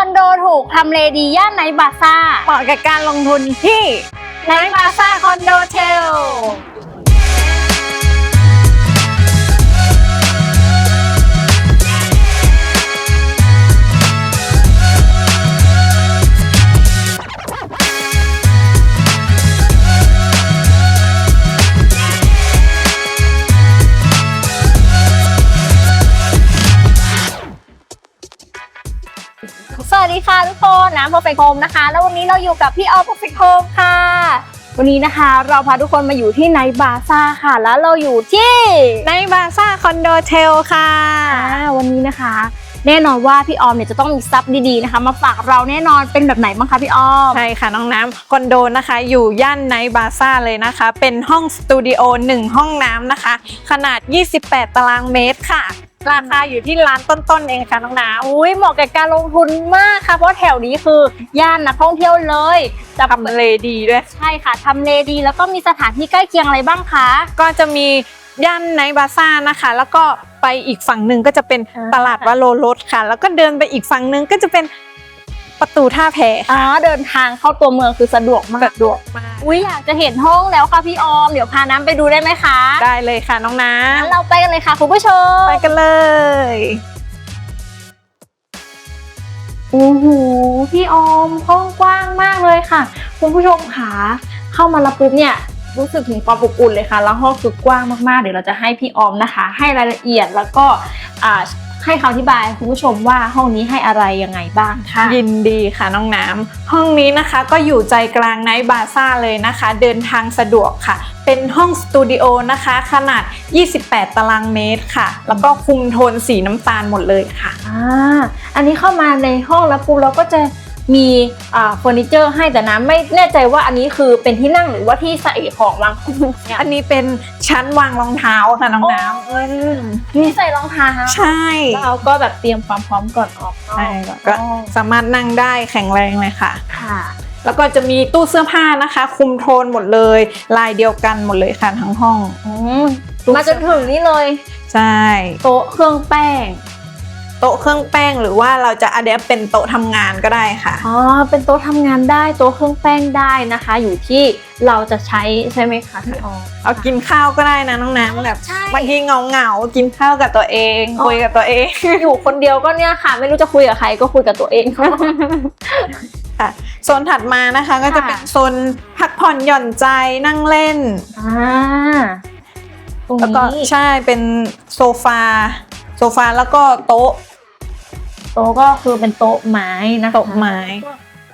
อนโดถูกทำเลดีย่านไนบาซ่าเหมาะกับการลงทุนที่ไนบาซ่าคอนโดเทล ค่ะทุกคนน้ำ Perfect Home นะคะ แล้ววันนี้เราอยู่กับพี่ออฟ Perfect Home ค่ะ วันนี้นะคะ เราพาทุกคนมาอยู่ที่ไนท์บาซ่าค่ะ แล้วเราอยู่ที่ในบาซ่าคอนโดเทลค่ะอ่าวันนี้นะคะ แน่นอนว่าพี่ออมเนี่ยจะต้องมีซับดีๆนะคะ มาฝากเราแน่นอนเป็นแบบไหนบ้างคะพี่ออม ใช่ค่ะน้องน้ำคอนโดนะคะ อยู่ย่านไนท์บาซ่าเลยนะคะ เป็นห้องสตูดิโอ1ห้องน้ำนะคะ ขนาด 28 ตารางเมตรค่ะ ราคาอยู่ที่ร้านต้นๆเองค่ะน้องน้ำอุ้ยเหมาะกับการลงทุนมากค่ะ เพราะแถวนี้คือย่านนักท่องเที่ยวเลยจะทำเลดีด้วยใช่ค่ะทำเลดี แล้วก็มีสถานที่ใกล้เคียงอะไรบ้างคะ ก็จะมีย่านไนท์บาซ่านะคะ แล้วก็ไปอีกฝั่งหนึ่งก็จะเป็นอ่าตลาดวาโลรสค่ะ แล้วก็เดินไปอีกฝั่งหนึ่งก็จะเป็น ประตูท่าแพอ๋อเดินทางเข้าตัวเมืองคือสะดวกมากสะดวกมากอุ้ยอยากจะเห็นห้องแล้วค่ะพี่ออม เดี๋ยวพาน้ำไปดูได้ไหมคะ ได้เลยค่ะน้องน้งั้นเราไปกันเลยค่ะคุณผู้ชมำไปกันเลยโอ้โหพี่ออมห้องกว้างมากเลยค่ะ คุณผู้ชมค่ะเข้ามาแล้วปุ๊บเนี่ยรู้สึกถึงความอบอุ่นเลยค่ะ แล้วห้องคือกว้างมากๆ เดี๋ยวเราจะให้พี่ออมนะคะ ให้รายละเอียดแล้วก็อ่า ให้คำอธิบายคุณผู้ชมว่าห้องนี้ให้อะไรยังไงบ้างค่ะ ยินดีค่ะน้องน้ำห้องนี้นะคะก็อยู่ใจกลางไนท์บาซ่าเลยนะคะ เดินทางสะดวกค่ะ เป็นห้องสตูดิโอนะคะ ขนาด 28 ตารางเมตรค่ะ แล้วก็คุมโทนสีน้ำตาลหมดเลยค่ะ อ่า อันนี้เข้ามาในห้องแล้วปุ๊บเราก็จะ มีอ่าเฟอร์นิเจอร์ให้แต่น้ำไม่แน่ใจว่าอันนี้คือเป็นที่นั่งหรือว่าที่ใส่ของวางของเนี่ยอันนี้เป็นชั้นวางรองเท้าค่ะน้องน้ำเออที่ใส่รองเท้าใช่แล้วเราก็แบบเตรียมความพร้อมก่อนออกใช่ก็สามารถนั่งได้แข็งแรงเลยค่ะค่ะแล้วก็จะมีตู้เสื้อผ้านะคะ คุมโทนหมดเลย ลายเดียวกันหมดเลยค่ะทั้งห้องอืมมาจนถึงนี่เลย ใช่ โต๊ะเครื่องแป้ง โต๊ะเครื่องแป้งหรือว่าเราจะอัดแอปเป็นโต๊ะทำงานก็ได้ค่ะอ๋อเป็นโต๊ะทำงานได้โต๊ะเครื่องแป้งได้นะคะ อยู่ที่เราจะใช้ใช่ไหมคะพี่ออมเอากินข้าวก็ได้นะน้องน้ำแบบใช่บางทีเงาเงาๆกินข้าวกับตัวเองอ๋อคุยกับตัวเอง อยู่คนเดียวก็เนี่ยค่ะ ไม่รู้จะคุยกับใครก็คุยกับตัวเองค่ะโซนถัดมานะคะก็จะค่ะเป็นโซนพักผ่อนหย่อนใจนั่งเล่นอ่าตรงแล้วก็นี้ใช่เป็นโซฟาโซฟาแล้วก็โต๊ะ โต๊ะก็คือเป็นโต๊ะไม้นะคะโต๊ะไม้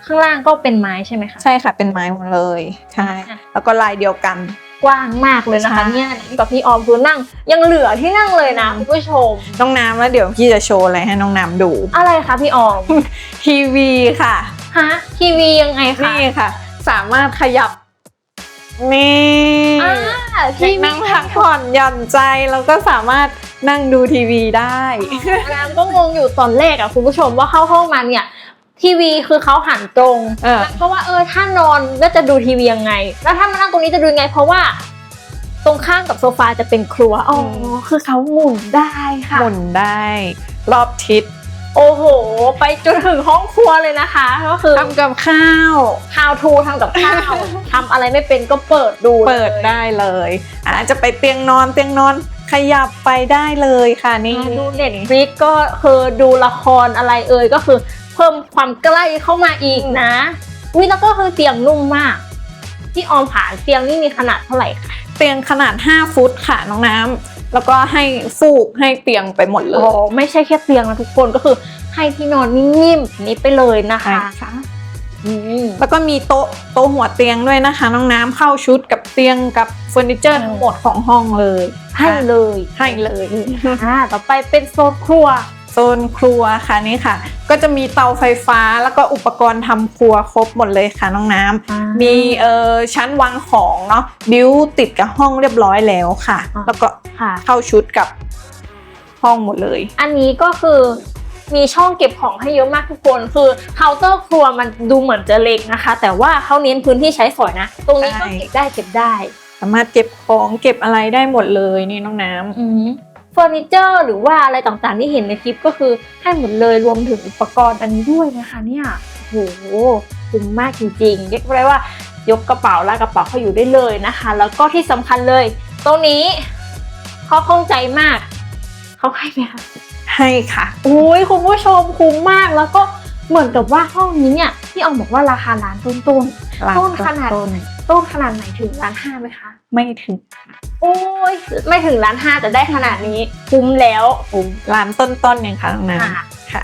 ข้างล่างก็เป็นไม้ใช่ไหมคะใช่ค่ะเป็นไม้หมดเลยใช่ค่ะแล้วก็ลายเดียวกันกว้างมากเลยนะคะใช่เนี่ยกับพี่ออมคือนั่ง ยังเหลือที่นั่งเลยนะคุณผู้ชมน้องน้ำแล้วเดี๋ยวพี่จะโชว์อะไรให้น้องน้ำดู อะไรคะพี่ออมทีวีค่ะฮะทีวียังไงคะนี่ค่ะ สามารถขยับ นี่อ่าทีทีวีนั่งพักผ่อนหย่อนใจแล้วก็สามารถนั่งดูทีวีได้น้ำก็งงอยู่ตอนแรกอะคุณผู้ชมว่าเข้าห้องมาเนี่ยทีวีคือเขาหันตรงเออเพราะว่าเออถ้านอนแล้วจะดูทีวียังไง แล้วถ้ามานั่งตรงนี้จะดูยังไง เพราะว่า ตรงข้างกับโซฟาจะเป็นครัวอ๋อคือเขาหมุนได้ค่ะหมุนได้ รอบทิศ โอ้โห ไปจนถึงห้องครัวเลยนะคะ ก็คือทำกับข้าว how to ทำกับข้าวทำอะไรไม่เป็นก็เปิดดูเปิดลยได้เลยอาจจะไปเตียงนอนเตียงนอนขยับไปได้เลยค่ะนี่อ่าดูเน็ตฟลิกก็คือดูละครอะไรเอ่ยก็คือเพิ่มความใกล้เข้ามาอีกนะวิแล้วก็คือเตียงนุ่มมาก ที่ออมผาเตียงนี่มีขนาดเท่าไหร่คะเตียงขนาด 5 ฟุตค่ะน้องน้ำ แล้วก็ให้ฟูกให้เตียงไปหมดเลโอ้ยไม่ใช่แค่เตียงนะทุกคนก็คือให้ที่นอนนิ่มๆนี้ไปเลยนะคะค่ะอืมแล้วก็มีโต๊ะโต๊ะหัวเตียงด้วยนะคะ น้องน้ำเข้าชุดกับเตียงกับเฟอร์นิเจอร์ทั้งหมดของห้องเลย ให้เลยให้เลยอ่าต่อไปเป็นโซนครัว โซนครัวค่ะนี่ค่ะ ก็จะมีเตาไฟฟ้าแล้วก็อุปกรณ์ทำครัวครบหมดเลยค่ะน้องน้ำมีเอ่อชั้นวางของเนาะบิวติดกับห้องเรียบร้อยแล้วค่ะอ่าแล้วก็ค่ะเข้าชุดกับห้องหมดเลย อันนี้ก็คือมีช่องเก็บของให้เยอะมากทุกคน คือเคาน์เตอร์ครัวมันดูเหมือนจะเล็กนะคะ แต่ว่าเขาเน้นพื้นที่ใช้สอยนะ ตรงนี้ก็ใช่เก็บได้เก็บได้ สามารถเก็บของเก็บอะไรได้หมดเลยนี่น้องน้ำอืม เฟอร์นิเจอร์หรือว่าอะไรต่างๆที่เห็นในคลิปก็คือให้หมดเลยรวมถึงอุปกรณ์อันนี้ด้วยนะคะเนี่ยโอ้โหคุ้มมากจริงๆเรียกได้ว่ายกกระเป๋าลากกระเป๋าเขาอยู่ได้เลยนะคะ แล้วก็ที่สำคัญเลย ตรงนี้เขาข้องใจมากเขาให้ไหมคะให้ค่ะโอ้ยคุณผู้ชมคุ้มมากแล้วก็เหมือนกับว่าห้องนี้เนี่ยพี่ออมบอกว่าราคาล้านต้นๆต้นขนาด ต้นต้นขนาดไหนถึงล้านห้าไหมคะ ไม่ถึงโอ้ยไม่ถึงล้านห้าแต่ได้ขนาดนี้คุ้มแล้วคุ้มร้านต้นๆเนี่ยค่ะน้องน้ำค่ะค่ะ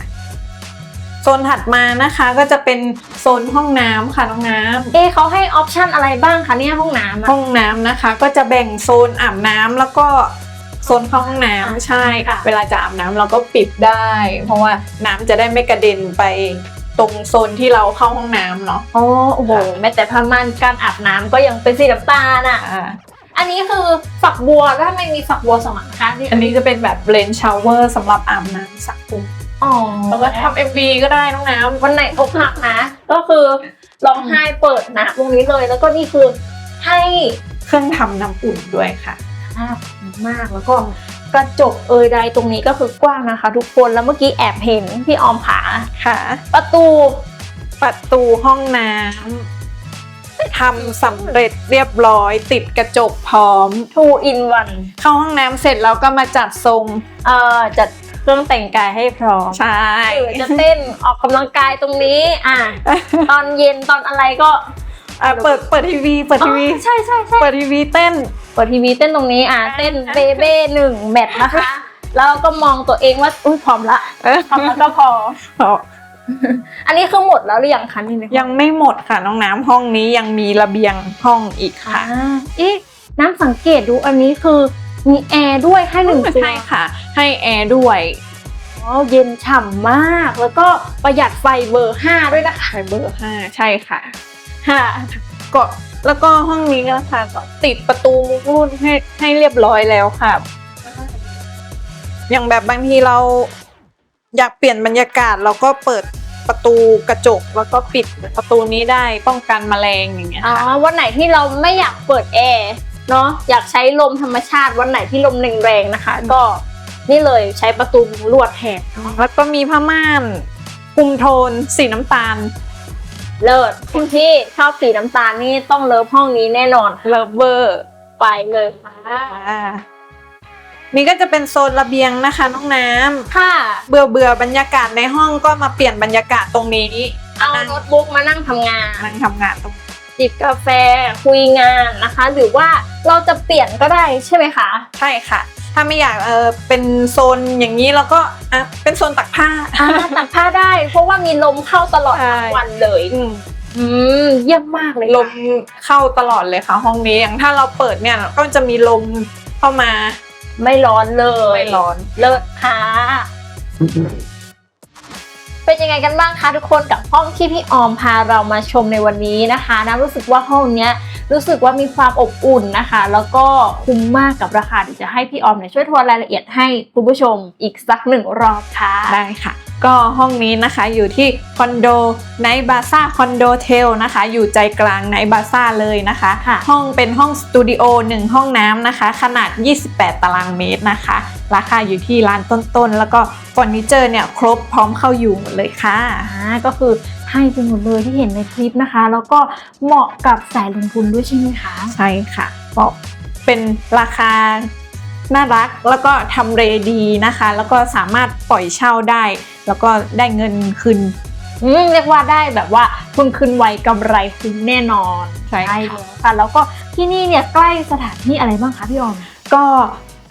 โซนถัดมานะคะก็จะเป็นโซนห้องน้ำค่ะน้องน้ำ เอะเขาให้ออปชันอะไรบ้างคะเนี่ยห้องน้ำอะ ห้องน้ำนะคะก็จะแบ่งโซนอาบน้ำแล้วก็โซนเข้าห้องน้ำใช่ค่ะ เวลาจะอาบน้ำเราก็ปิดได้ เพราะว่าน้ำจะได้ไม่กระเด็นไป ตรงโซนที่เราเข้าห้องน้ำเนาะโอ้โอ้โหแม้แต่ผ้าม่านการอาบน้ำก็ยังเป็นสีน้ำตาลอะ อ่า อันนี้คือฝักบัวแล้วทำไมมีฝักบัวสองอันคะนี่อันนี้จะเป็นแบบเบลนชาวเวอร์สำหรับอาบน้ำสระผมอ๋อแล้วก็ทำเอ็มวีก็ได้น้องน้ำ วันไหนอกหักนะ ก็คือร้องไห้เปิดนะตรงนี้เลย แล้วก็นี่คือให้เครื่องทำน้ำอุ่นด้วยค่ะภาพมากแล้วก็ กระจกเอยใดตรงนี้ก็คือกว้างนะคะ ทุกคนแล้วเมื่อกี้แอบเห็นพี่ออมผาค่ะ ประตูประตูห้องน้ำทำสำเร็จเรียบร้อย ติดกระจกพร้อม two in one เข้าห้องน้ำเสร็จแล้วก็มาจัดทรง เอ่อจัดเครื่องแต่งกายให้พร้อมใช่หรือจะเต้นออกกำลังกายตรงนี้ อะ ตอนเย็นตอนอะไรก็ อะเปิดเปิดทีวีเปิดทีวีอ๋อใช่ใช่ใช่เปิดทีวีเต้น เปิดทีวีเต้นตรงนี้อะเต้นเบเบ้หนึ่งแมทนะคะ แล้วก็มองตัวเองว่าอุ้ยพร้อมละพร้อมแล้วก็พอ อันนี้คือหมดแล้วหรือยังคะนี่ในห้อยังไม่หมดค่ะน้องน้ำห้องนี้ยังมีระเบียงห้องอีกอ่าค่ะเอ๊ะน้ำสังเกตดูอันนี้คือมีแอร์ด้วยให้หนึ่งตัว ใช่ค่ะ ให้แอร์ด้วย อ๋อเย็นฉ่ำมาก แล้วก็ประหยัดไฟเบอร์ห้าด้วยนะคะ ไฟเบอร์ห้าใช่ค่ะ ค่ะก็แล้วก็ห้องนี้ก็ค่ะก็ติดประตูมุกรุ่นให้ให้เรียบร้อยแล้วค่ะ อย่างแบบบางทีเราอยากเปลี่ยนบรรยากาศเราก็เปิดประตูกระจกแล้วก็ปิดประตูนี้ได้ป้องกันแมลงอย่างเงี้ยอ๋อค่ะวันไหนที่เราไม่อยากเปิดแอร์เนาะอยากใช้ลมธรรมชาติวันไหนที่ลมแรงๆนะคะ ก็นี่เลยใช้ประตูมุงลวดแทนแล้วก็มีผ้าม่านคลุมโทนสีน้ำตาล เลิศคุณพี่ชอบสีน้ำตาลนี่ต้องเลิฟห้องนี้แน่นอนเลเวอร์ไปเลยค่ะนี่ก็จะเป็นโซนระเบียงนะคะน้องน้ำค่ะ เบื่อเบื่อบรรยากาศในห้องก็มาเปลี่ยนบรรยากาศตรงนี้เอานั่งโน้ตบุ๊กมานั่งทำงานนั่งทำงานตรงจิบกาแฟคุยงานนะคะ หรือว่าเราจะเปลี่ยนก็ได้ใช่ไหมคะ ใช่ค่ะ ถ้าไม่อยากเออเป็นโซนอย่างนี้เราก็อะเป็นโซนตักผ้าอ่าตักผ้าได้ เพราะว่ามีลมเข้าตลอดใช่ทั้งวันเลยอืมอืมเยี่ยมมากเลยค่ะลมเข้าตลอดเลยค่ะ ห้องนี้อย่างถ้าเราเปิดเนี่ยก็จะมีลมเข้ามา ไม่ร้อนเลยไม่ร้อนเลิศค่ะเป็นยังไงกันบ้างคะทุกคนกับห้องที่พี่ออมพาเรามาชมในวันนี้นะคะนะรู้สึกว่าห้องเนี้ย รู้สึกว่ามีความอบอุ่นนะคะ แล้วก็คุ้มมากกับราคาเดี๋ยวจะให้พี่ออมเนี่ยช่วยทวนรายละเอียดให้คุณผู้ชมอีกสักหนึ่งรอบค่ะได้ค่ะก็ห้องนี้นะคะอยู่ที่คอนโดไนบาซ่าคอนโดเทลนะคะ อยู่ใจกลางไนบาซ่าเลยนะคะค่ะห้องเป็นห้องสตูดิโอ1ห้องน้ำนะคะ ขนาด 28 ตารางเมตรนะคะ ราคาอยู่ที่ร้านต้นๆ แล้วก็เฟอร์นิเจอร์เนี่ยครบพร้อมเข้าอยู่หมดเลยค่ะอ่าก็คือ ให้ไปหมดเลยที่เห็นในคลิปนะคะ แล้วก็เหมาะกับสายลงทุนด้วยใช่ไหมคะ ใช่ค่ะก็เป็นราคาน่ารักแล้วก็ทำเลดีนะคะ แล้วก็สามารถปล่อยเช่าได้ แล้วก็ได้เงินคืนอืมเรียกว่าได้แบบว่าคุณคืนไวกำไรคุ้มแน่นอนใช่ค่ะเลยค่ะแล้วก็ที่นี่เนี่ยใกล้สถานที่อะไรบ้างคะพี่ออมก็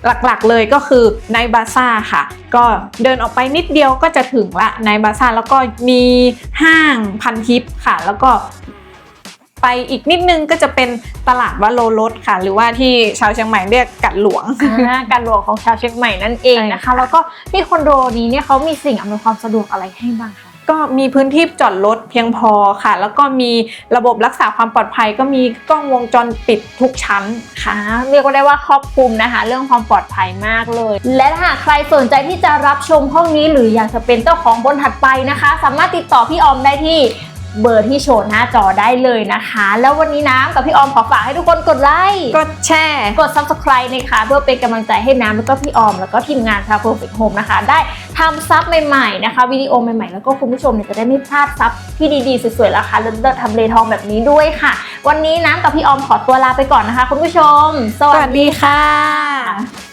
หลักๆเลยก็คือในบาซ่าค่ะ ก็เดินออกไปนิดเดียวก็จะถึงละในบาซ่าแล้วก็มีห้างพันทิปค่ะ แล้วก็ไปอีกนิดนึงก็จะเป็นตลาดวัดโลรสค่ะ หรือว่าที่ชาวเชียงใหม่เรียกกัดหลวงอ่าการหลวงของชาวเชียงใหม่นั่นเองใช่นะคะค่ะแล้วก็ที่คอนโดนี้เนี่ยเขามีสิ่งอำนวยความสะดวกอะไรให้บ้างคะ ก็มีพื้นที่จอดรถเพียงพอค่ะ แล้วก็มีระบบรักษาความปลอดภัย ก็มีกล้องวงจรปิดทุกชั้นค่ะ เรียกว่าได้ว่าครอบคลุมนะคะ เรื่องความปลอดภัยมากเลย และถ้าหากใครสนใจที่จะรับชมห้องนี้ หรืออยากจะเป็นเจ้าของบนถัดไปนะคะ สามารถติดต่อพี่ออมได้ที่ เบอร์ที่โชว์หน้าจอได้เลยนะคะ แล้ววันนี้น้ำกับพี่ออมขอฝากให้ทุกคนกดไลค์กดแชร์ กด subscribe นะคะ เพื่อเป็นกำลังใจให้น้ำแล้วก็พี่ออม แล้วก็ทีมงานชาว Perfect Home นะคะ ได้ทำซับใหม่ๆนะคะวิดีโอใหม่ๆ แล้วก็คุณผู้ชมเนี่ยจะได้ไม่พลาดซับที่ดีๆ สวยๆราคาเลิศๆทำเลทองแบบนี้ด้วยค่ะ วันนี้น้ำกับพี่ออมขอตัวลาไปก่อนนะคะ คุณผู้ชมสสวัวัสสดีดีค่ะค่ะ